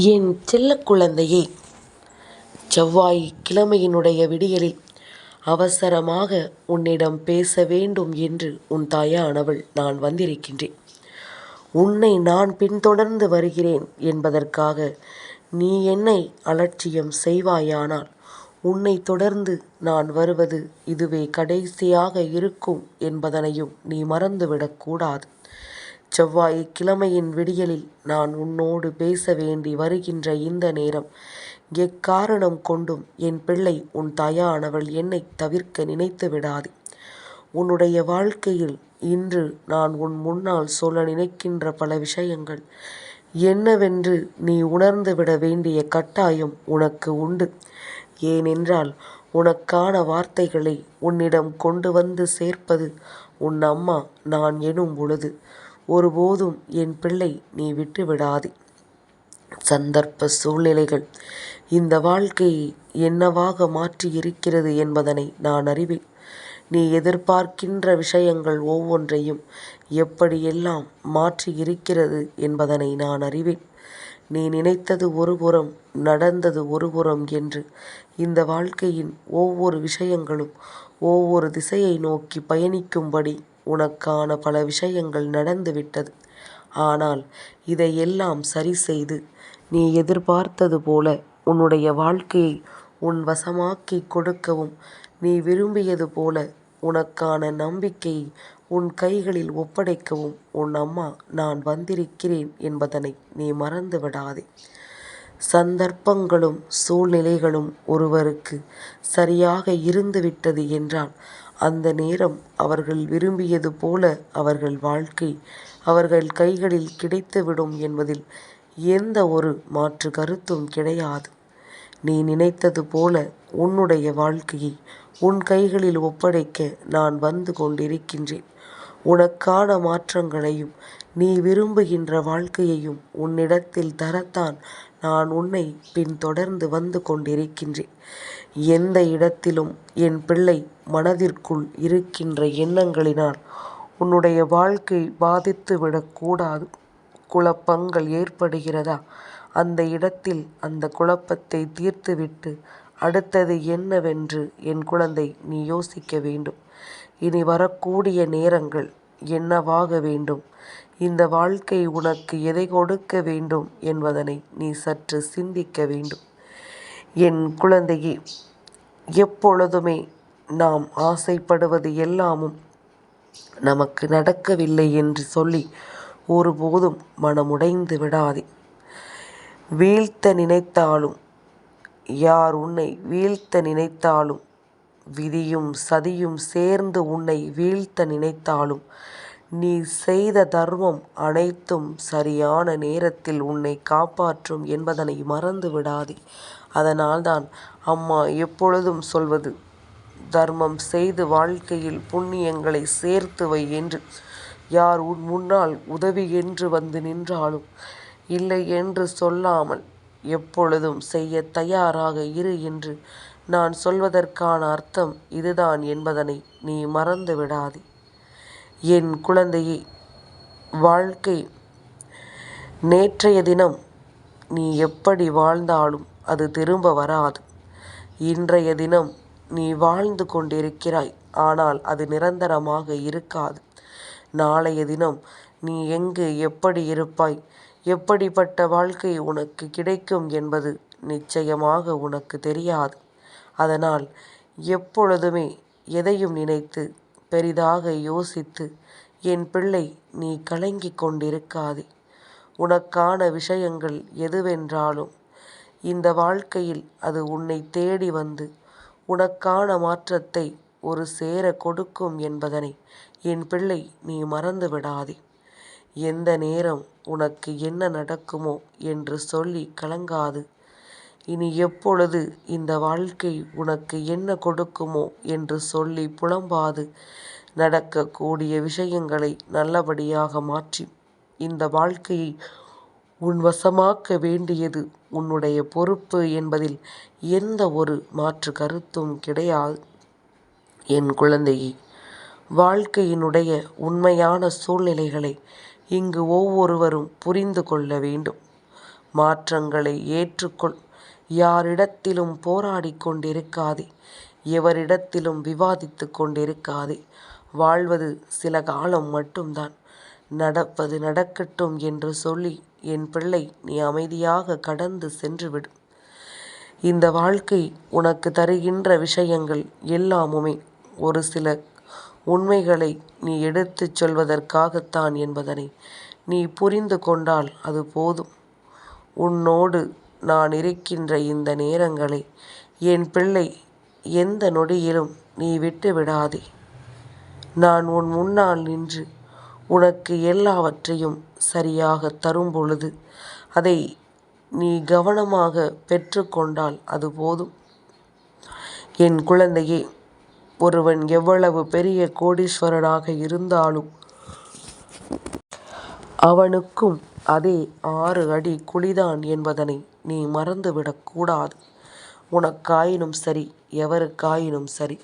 என் செல்ல குழந்தையே செவ்வாய் கிழமையினுடைய விடியலில் அவசரமாக உன்னிடம் பேச வேண்டும் என்று உன் தாயானவள் நான் வந்திருக்கின்றேன். உன்னை நான் பின்தொடர்ந்து வருகிறேன் என்பதற்காக நீ என்னை அலட்சியம் செய்வாயானால் உன்னை தொடர்ந்து நான் வருவது இதுவே கடைசியாக இருக்கும் என்பதனையும் நீ மறந்துவிடக்கூடாது செவ்வாய் கிழமையின் விடியலில் நான் உன்னோடு பேச வேண்டி வருகின்ற இந்த நேரம் எக்காரணம் கொண்டும் என் பிள்ளை உன் தாயானவள் என்னைத் தவிர்க்க நினைத்து விடாது உன்னுடைய வாழ்க்கையில் இன்று நான் உன் முன்னால் சொல்ல நினைக்கின்ற பல விஷயங்கள் என்னவென்று நீ உணர்ந்துவிட வேண்டிய கட்டாயம் உனக்கு உண்டு. ஏனென்றால் உனக்கான வார்த்தைகளை உன்னிடம் கொண்டு வந்து சேர்ப்பது உன் அம்மா நான் எனும் பொழுது ஒருபோதும் என் பிள்ளை நீ விட்டுவிடாதே. சந்தர்ப்ப சூழ்நிலைகள் இந்த வாழ்க்கையை என்னவாக மாற்றியிருக்கிறது என்பதனை நான் அறிவேன். நீ எதிர்பார்க்கின்ற விஷயங்கள் ஒவ்வொன்றையும் எப்படியெல்லாம் மாற்றியிருக்கிறது என்பதனை நான் அறிவேன். நீ நினைத்தது ஒருபுறம் நடந்தது ஒருபுறம் என்று இந்த வாழ்க்கையின் ஒவ்வொரு விஷயங்களும் ஒவ்வொரு திசையை நோக்கி பயணிக்கும்படி உனக்கான பல விஷயங்கள் நடந்துவிட்டது. ஆனால் இதையெல்லாம் சரிசெய்து நீ எதிர்பார்த்தது போல உன்னுடைய வாழ்க்கையை உன் வசமாக்கிக் கொடுக்கவும் நீ விரும்பியது போல உனக்கான நம்பிக்கையை உன் கைகளில் ஒப்படைக்கவும் உன் அம்மா நான் வந்திருக்கிறேன் என்பதனை நீ மறந்து விடாதே. சந்தர்ப்பங்களும் சூழ்நிலைகளும் ஒருவருக்கு சரியாக இருந்துவிட்டது என்றால் அந்த நேரம் அவர்கள் விரும்பியது போல அவர்கள் வாழ்க்கை அவர்கள் கைகளில் கிடைத்துவிடும் என்பதில் எந்த ஒரு மாற்று கருத்தும் கிடையாது. நீ நினைத்தது போல உன்னுடைய வாழ்க்கையை உன் கைகளில் ஒப்படைக்க நான் வந்து கொண்டிருக்கின்றேன். உனக்கான மாற்றங்களையும் நீ விரும்புகின்ற வாழ்க்கையையும் உன்னிடத்தில் தரத்தான் நான் உன்னை பின்தொடர்ந்து வந்து கொண்டிருக்கின்றேன். எந்த இடத்திலும் என் பிள்ளை மனதிற்குள் இருக்கின்ற எண்ணங்களினால் உன்னுடைய வாழ்க்கை பாதித்து விடக்கூடாது குழப்பங்கள் ஏற்படுகிறதா அந்த இடத்தில் அந்த குழப்பத்தை தீர்த்துவிட்டு அடுத்தது என்னவென்று என் குழந்தை நீ யோசிக்க வேண்டும். இனி வரக்கூடிய நேரங்கள் என்னவாக வேண்டும்? இந்த வாழ்க்கை உனக்கு எதை கொடுக்க வேண்டும் என்பதனை நீ சற்று சிந்திக்க வேண்டும். என் குழந்தையே எப்பொழுதுமே நாம் ஆசைப்படுவது எல்லாமும் நமக்கு நடக்கவில்லை என்று சொல்லி ஒருபோதும் மனமுடைந்து விடாதே. வீழ்த்த நினைத்தாலும் யார் உன்னை வீழ்த்த நினைத்தாலும் விதியும் சதியும் சேர்ந்து உன்னை வீழ்த்த நினைத்தாலும் நீ செய்த தர்மம் அனைத்தும் சரியான நேரத்தில் உன்னை காப்பாற்றும் என்பதனை மறந்து விடாதே. அதனால்தான் அம்மா எப்பொழுதும் சொல்வது தர்மம் செய்து வாழ்க்கையில் புண்ணியங்களை சேர்த்து வை என்று. யார் உன் முன்னால் உதவி என்று வந்து நின்றாலும் இல்லை என்று சொல்லாமல் எப்பொழுதும் செய்யத் தயாராக இரு என்று நான் சொல்வதற்கான அர்த்தம் இதுதான் என்பதனை நீ மறந்து விடாதே. என் குழந்தையே வாழ்க்கை நேற்றைய தினம் நீ எப்படி வாழ்ந்தாலும் அது திரும்ப வராது. இன்றைய தினம் நீ வாழ்ந்து கொண்டிருக்கிறாய் ஆனால் அது நிரந்தரமாக இருக்காது. நாளைய தினம் நீ எங்கு எப்படி இருப்பாய் எப்படிப்பட்ட வாழ்க்கை உனக்கு கிடைக்கும் என்பது நிச்சயமாக உனக்கு தெரியாது. அதனால் எப்பொழுதுமே எதையும் நினைத்து பெரிதாக யோசித்து என் பிள்ளை நீ கலங்கிக் கொண்டிருக்காதே. உனக்கான விஷயங்கள் எதுவென்றாலும் இந்த வாழ்க்கையில் அது உன்னை தேடி வந்து உனக்கான மாற்றத்தை ஒரு சேர கொடுக்கும் என்பதனை என் பிள்ளை நீ மறந்து விடாதே. எந்த நேரம் உனக்கு என்ன நடக்குமோ என்று சொல்லி கலங்காது. இனி எப்பொழுது இந்த வாழ்க்கை உனக்கு என்ன கொடுக்குமோ என்று சொல்லி புலம்பாது நடக்கக்கூடிய விஷயங்களை நல்லபடியாக மாற்றி இந்த வாழ்க்கையை உன் வசமாக்க வேண்டியது உன்னுடைய பொறுப்பு என்பதில் எந்த ஒரு மாற்று கருத்தும் கிடையாது. என் குழந்தையே வாழ்க்கையினுடைய உண்மையான சூழ்நிலைகளை இங்கு ஒவ்வொருவரும் புரிந்து கொள்ள வேண்டும். மாற்றங்களை ஏற்றுக்கொள். யாரிடத்திலும் போராடி கொண்டிருக்காதே. எவரிடத்திலும் விவாதித்து கொண்டிருக்காதே. வாழ்வது சில காலம் மட்டும்தான். நடப்பது நடக்கட்டும் என்று சொல்லி என் பிள்ளை நீ அமைதியாக கடந்து சென்றுவிடு. இந்த வாழ்க்கை உனக்கு தருகின்ற விஷயங்கள் எல்லாமுமே ஒரு சில உண்மைகளை நீ எடுத்துச் சொல்வதற்காகத்தான் என்பதனை நீ புரிந்து கொண்டால் அது போதும். உன்னோடு நான் இருக்கின்ற இந்த நேரங்களை என் பிள்ளை எந்த நொடியிலும் நீ விட்டுவிடாதே. நான் உன் முன்னால் நின்று உனக்கு எல்லாவற்றையும் சரியாகத் தரும்பொழுது அதை நீ கவனமாக பெற்றுக்கொண்டால் அது போதும். என் குழந்தையே ஒருவன் எவ்வளவு பெரிய கோடீஸ்வரனாக இருந்தாலும் அவனுக்கும் அதே ஆறு அடி குழிதான் என்பதனை நீ மறந்துவிடக்கூடாது உனக்காயினும் சரி எவருக்காயினும் சரி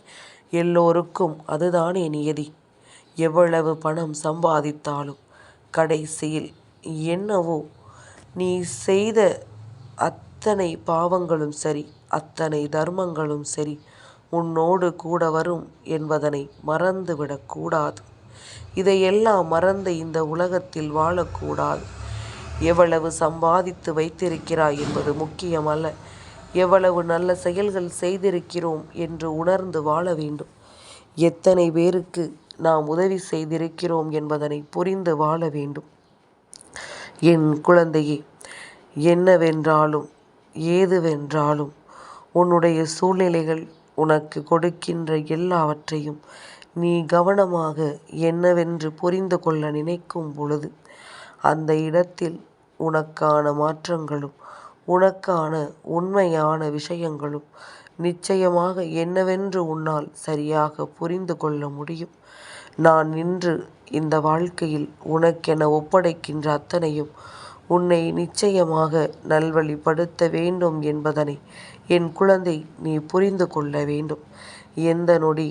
எல்லோருக்கும் அதுதானே நியதி. எவ்வளவு பணம் சம்பாதித்தாலும் கடைசியில் என்னவோ நீ செய்த அத்தனை பாவங்களும் சரி அத்தனை தர்மங்களும் சரி உன்னோடு கூட வரும் என்பதனை மறந்துவிடக்கூடாது இதையெல்லாம் மறந்து இந்த உலகத்தில் வாழக்கூடாது. எவ்வளவு சம்பாதித்து வைத்திருக்கிறாய் என்பது முக்கியமல்ல. எவ்வளவு நல்ல செயல்கள் செய்திருக்கிறோம் என்று உணர்ந்து வாழ வேண்டும். எத்தனை பேருக்கு நாம் உதவி செய்திருக்கிறோம் என்பதனை புரிந்து வாழ வேண்டும். என் குழந்தையே என்னவென்றாலும் ஏதுவென்றாலும் உன்னுடைய சூழ்நிலைகள் உனக்கு கொடுக்கின்ற எல்லாவற்றையும் நீ கவனமாக என்னவென்று புரிந்து கொள்ள நினைக்கும் பொழுது அந்த இடத்தில் உனக்கான மாற்றங்களும் உனக்கான உண்மையான விஷயங்களும் நிச்சயமாக என்னவென்று உன்னால் சரியாக புரிந்து கொள்ள முடியும். நான் இன்று இந்த வாழ்க்கையில் உனக்கென ஒப்படைக்கின்ற அத்தனையும் உன்னை நிச்சயமாக நல்வழிப்படுத்த வேண்டும் என்பதனை என் குழந்தை நீ புரிந்து கொள்ள வேண்டும். எந்த நொடி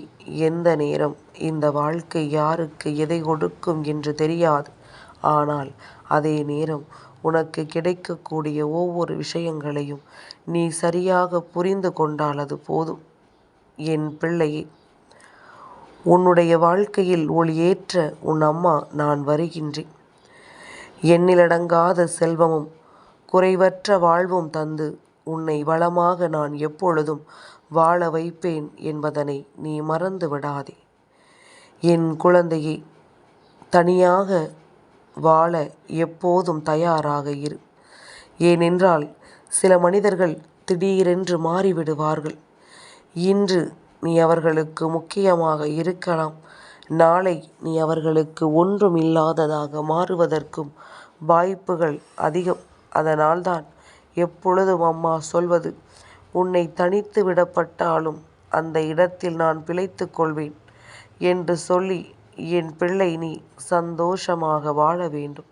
எந்த நேரம் இந்த வாழ்க்கை யாருக்கு எதை கொடுக்கும் என்று தெரியாது. ஆனால் அதே நேரம் உனக்கு கிடைக்கக்கூடிய ஒவ்வொரு விஷயங்களையும் நீ சரியாக புரிந்து கொண்டால் அது போதும். என் பிள்ளையை உன்னுடைய வாழ்க்கையில் ஒளியேற்ற உன் அம்மா நான் வருகின்றேன். எண்ணிலடங்காத செல்வமும் குறைவற்ற வாழ்வும் தந்து உன்னை வளமாக நான் எப்பொழுதும் வாழ வைப்பேன் என்பதனை நீ மறந்து விடாதே. என் குழந்தையை தனியாக வாழ எப்போதும் தயாராக இரு. ஏனென்றால் சில மனிதர்கள் திடீரென்று மாறிவிடுவார்கள். இன்று நீ அவர்களுக்கு முக்கியமாக இருக்கலாம். நாளை நீ அவர்களுக்கு ஒன்றும் இல்லாததாக மாறுவதற்கும் வாய்ப்புகள் அதிகம். அதனால்தான் எப்பொழுதும் அம்மா சொல்வது உன்னை தனித்து விடப்பட்டாலும் அந்த இடத்தில் நான் பிழைத்து கொள்வேன் என்று சொல்லி என் பிள்ளை நீ சந்தோஷமாக வாழ வேண்டும்.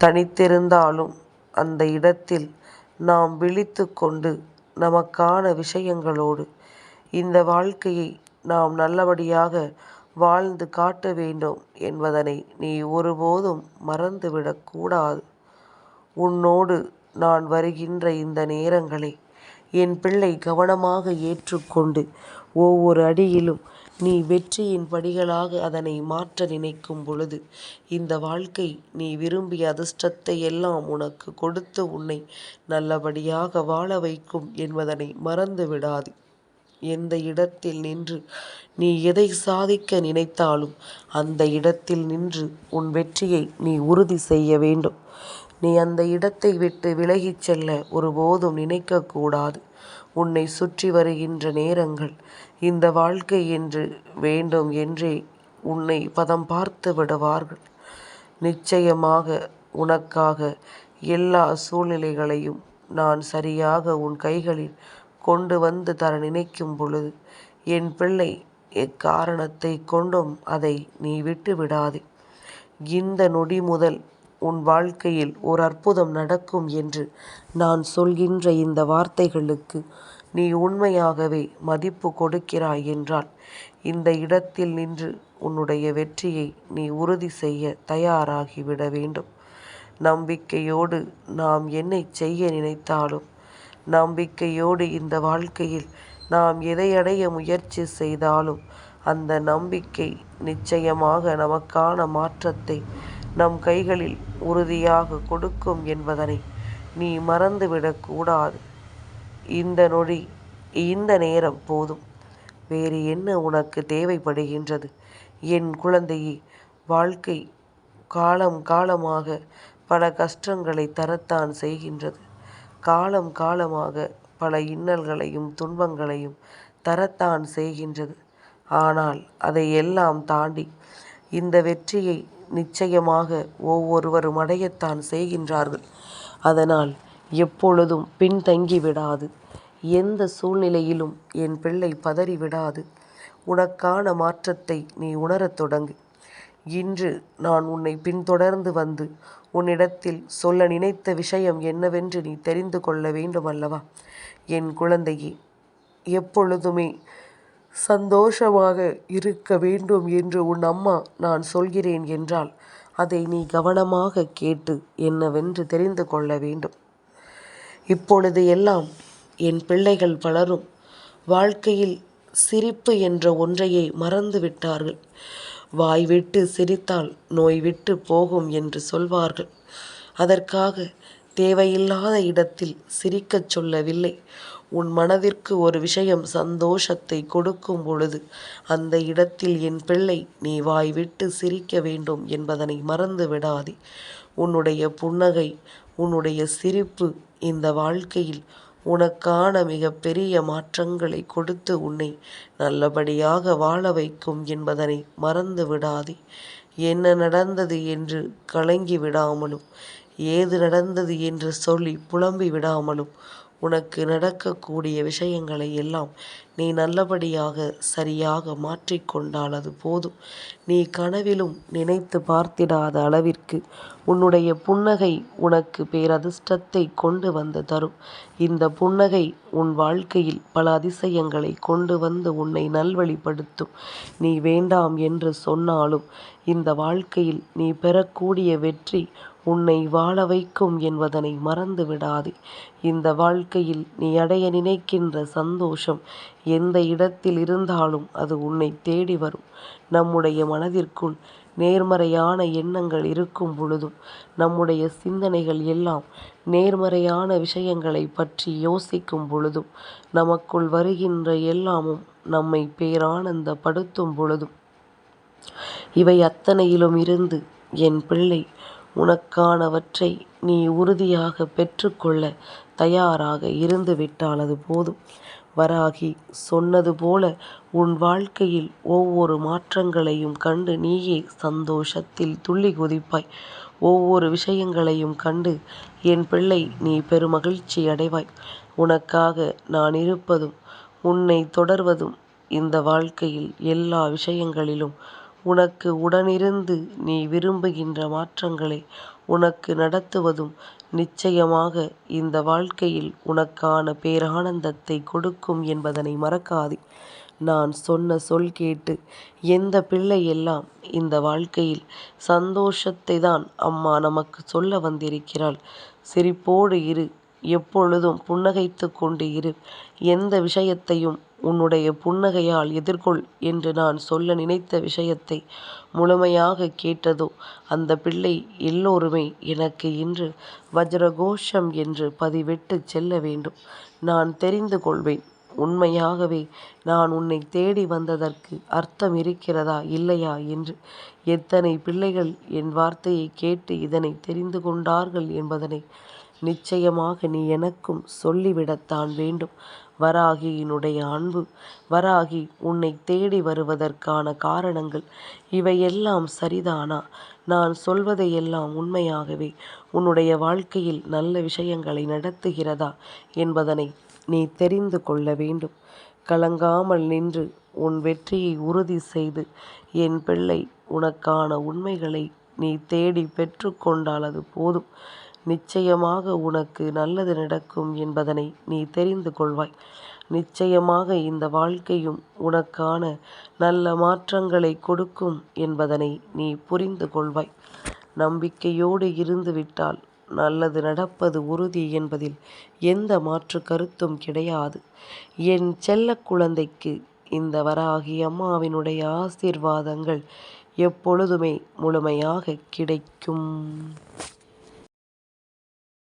தனித்திருந்தாலும் அந்த இடத்தில் நாம் விழித்து கொண்டு நமக்கான விஷயங்களோடு இந்த வாழ்க்கையை நாம் நல்லபடியாக வாழ்ந்து காட்ட வேண்டும் என்பதனை நீ ஒருபோதும் மறந்துவிடக்கூடாது உன்னோடு நான் வருகின்ற இந்த நேரங்களை என் பிள்ளை கவனமாக ஏற்றுக்கொண்டு ஒவ்வொரு அடியிலும் நீ வெற்றியின் படிகளாக அதனை மாற்ற நினைக்கும் பொழுது இந்த வாழ்க்கை நீ விரும்பிய அதிர்ஷ்டத்தை எல்லாம் உனக்கு கொடுத்து உன்னை நல்லபடியாக வாழ வைக்கும் என்பதனை மறந்து விடாது எந்த இடத்தில் நின்று நீ எதை சாதிக்க நினைத்தாலும் அந்த இடத்தில் நின்று உன் வெற்றியை நீ உறுதி செய்ய வேண்டும். நீ அந்த இடத்தை விட்டு விலகிச் செல்ல ஒருபோதும் நினைக்கக்கூடாது உன்னை சுற்றி வருகின்ற நேரங்கள் இந்த வாழ்க்கை என்று வேண்டும் என்றே உன்னை பதம் பார்த்து விடுவார்கள். நிச்சயமாக உனக்காக எல்லா சூழ்நிலைகளையும் நான் சரியாக உன் கைகளில் கொண்டு வந்து தர நினைக்கும் பொழுது என் பிள்ளை எக்காரணத்தைக் கொண்டும் அதை நீ விட்டு விடாதே. இந்த நொடி முதல் உன் வாழ்க்கையில் ஒரு அற்புதம் நடக்கும் என்று நான் சொல்கின்ற இந்த வார்த்தைகளுக்கு நீ உண்மையாகவே மதிப்பு கொடுக்கிறாய் என்றால் இந்த இடத்தில் நின்று உன்னுடைய வெற்றியை நீ உறுதி செய்ய தயாராகிவிட வேண்டும். நம்பிக்கையோடு நாம் என்னை செய்ய நினைத்தாலும் நம்பிக்கையோடு இந்த வாழ்க்கையில் நாம் எதை அடைய முயற்சி செய்தாலும் அந்த நம்பிக்கை நிச்சயமாக நமக்கான மாற்றத்தை நம் கைகளில் உறுதியாக கொடுக்கும் என்பதனை நீ மறந்துவிடக்கூடாது இந்த நொடி இந்த நேரம் போதும். வேறு என்ன உனக்கு தேவைப்படுகின்றது? என் குழந்தையே வாழ்க்கை காலம் காலமாக பல கஷ்டங்களை தரத்தான் செய்கின்றது. காலம் காலமாக பல இன்னல்களையும் துன்பங்களையும் தரத்தான் செய்கின்றது. ஆனால் அதை எல்லாம் தாண்டி இந்த வெற்றியை நிச்சயமாக ஒவ்வொருவரும் அடையத்தான் செய்கின்றார்கள். அதனால் எப்பொழுதும் பின்தங்கி விடாது. எந்த சூழ்நிலையிலும் என் பிள்ளை பதறி விடாது. உனக்கான மாற்றத்தை நீ உணரத் தொடங்கு. இன்று நான் உன்னை பின்தொடர்ந்து வந்து உன்னிடத்தில் சொல்ல நினைத்த விஷயம் என்னவென்று நீ தெரிந்து கொள்ள வேண்டுமல்லவா? என் குழந்தையே எப்பொழுதுமே சந்தோஷமாக இருக்க வேண்டும் என்று உன் அம்மா நான் சொல்கிறேன் என்றால் அதை நீ கவனமாக கேட்டு என்னவென்று தெரிந்து கொள்ள வேண்டும். இப்பொழுது எல்லாம் என் பிள்ளைகள் பலரும் வாழ்க்கையில் சிரிப்பு என்ற ஒன்றையே மறந்து விட்டார்கள். வாய் விட்டு சிரித்தால் நோய் விட்டு போகும் என்று சொல்வார்கள். அதற்காக தேவையில்லாத இடத்தில் சிரிக்கச் சொல்லவில்லை. உன் மனதிற்கு ஒரு விஷயம் சந்தோஷத்தை கொடுக்கும் பொழுது அந்த இடத்தில் என் பிள்ளை நீ வாய் விட்டு சிரிக்க வேண்டும் என்பதனை மறந்து விடாதே. உன்னுடைய புன்னகை உன்னுடைய சிரிப்பு இந்த வாழ்க்கையில் உனக்கான மிக பெரிய மாற்றங்களை கொடுத்து உன்னை நல்லபடியாக வாழ வைக்கும் என்பதனை மறந்து விடாதே. என்ன நடந்தது என்று கலங்கி விடாமலும் ஏது நடந்தது என்று சொல்லி புலம்பி விடாமலும் உனக்கு நடக்கக்கூடிய விஷயங்களை எல்லாம் நீ நல்லபடியாக சரியாக மாற்றிக்கொண்டால் அது போதும். நீ கனவிலும் நினைத்து பார்த்திடாத அளவிற்கு உன்னுடைய புன்னகை உனக்கு பேரதிர்ஷ்டத்தை கொண்டு வந்து தரும். இந்த புன்னகை உன் வாழ்க்கையில் பல அதிசயங்களை கொண்டு வந்து உன்னை நல்வழிப்படுத்தும். நீ வேண்டாம் என்று சொன்னாலும் இந்த வாழ்க்கையில் நீ பெறக்கூடிய வெற்றி உன்னை வாழ வைக்கும் என்பதனை மறந்து விடாதே. இந்த வாழ்க்கையில் நீ அடைய நினைக்கின்ற சந்தோஷம் எந்த இடத்தில் இருந்தாலும் அது உன்னை தேடி வரும். நம்முடைய மனதிற்குள் நேர்மறையான எண்ணங்கள் இருக்கும் பொழுதும் நம்முடைய சிந்தனைகள் எல்லாம் நேர்மறையான விஷயங்களை பற்றி யோசிக்கும் பொழுதும் நமக்குள் வருகின்ற எல்லாமும் நம்மை பேரானந்தப்படுத்தும் பொழுதும் இவை அத்தனையிலும் இருந்து என் பிள்ளை உனக்கானவற்றை நீ உறுதியாக பெற்றுக்கொள்ள தயாராக இருந்து விட்டால் அது போதும். வராகி சொன்னது போல உன் வாழ்க்கையில் ஒவ்வொரு மாற்றங்களையும் கண்டு நீயே சந்தோஷத்தில் துள்ளி குதிப்பாய். ஒவ்வொரு விஷயங்களையும் கண்டு என் பிள்ளை நீ பெருமகிழ்ச்சி அடைவாய். உனக்காக நான் இருப்பதும் உன்னை தொடர்வதும் இந்த வாழ்க்கையில் எல்லா விஷயங்களிலும் உனக்கு உடனிருந்து நீ விரும்புகின்ற மாற்றங்களை உனக்கு நடத்துவதும் நிச்சயமாக இந்த வாழ்க்கையில் உனக்கான பேரானந்தத்தை கொடுக்கும் என்பதனை மறக்காதே. நான் சொன்ன சொல் கேட்டு எந்த பிள்ளையெல்லாம் இந்த வாழ்க்கையில் சந்தோஷத்தை தான் அம்மா நமக்கு சொல்ல வந்திருக்கிறாள். சிரிப்போடு இரு. எப்பொழுதும் புன்னகைத்துக் கொண்டு இரு. எந்த விஷயத்தையும் உன்னுடைய புன்னகையால் எதிர்கொள் என்று நான் சொல்ல நினைத்த விஷயத்தை முழுமையாக கேட்டதோ அந்த பிள்ளை எல்லோருமே எனக்கு இன்று வஜ்ரகோஷம் என்று பதிவிட்டுச் செல்ல வேண்டும். நான் தெரிந்து கொள்வேன். உண்மையாகவே நான் உன்னை தேடி வந்ததற்கு அர்த்தம் இருக்கிறதா இல்லையா என்று. எத்தனை பிள்ளைகள் என் வார்த்தையைக் கேட்டு இதனை தெரிந்து கொண்டார்கள் என்பதனை நிச்சயமாக நீ எனக்கும் சொல்லிவிடத்தான் வேண்டும். வராகியினுடைய அன்பு வராகி உன்னை தேடி வருவதற்கான காரணங்கள் இவையெல்லாம் சரிதானா? நான் சொல்வதையெல்லாம் உண்மையாகவே உன்னுடைய வாழ்க்கையில் நல்ல விஷயங்களை நடத்துகிறதா என்பதனை நீ தெரிந்து கொள்ள வேண்டும். கலங்காமல் நின்று உன் வெற்றியை உறுதி செய்து என் பிள்ளை உனக்கான உண்மைகளை நீ தேடி பெற்றுக்கொண்டால் அது போதும். நிச்சயமாக உனக்கு நல்லது நடக்கும் என்பதனை நீ தெரிந்து கொள்வாய். நிச்சயமாக இந்த வாழ்க்கையும் உனக்கான நல்ல மாற்றங்களை கொடுக்கும் என்பதனை நீ புரிந்து கொள்வாய். நம்பிக்கையோடு இருந்துவிட்டால் நல்லது நடப்பது உறுதி என்பதில் எந்த மாற்று கருத்தும் கிடையாது. என் செல்லக் குழந்தைக்கு இந்த வராகி அம்மாவினுடைய ஆசீர்வாதங்கள் எப்பொழுதுமே முழுமையாகக் கிடைக்கும்.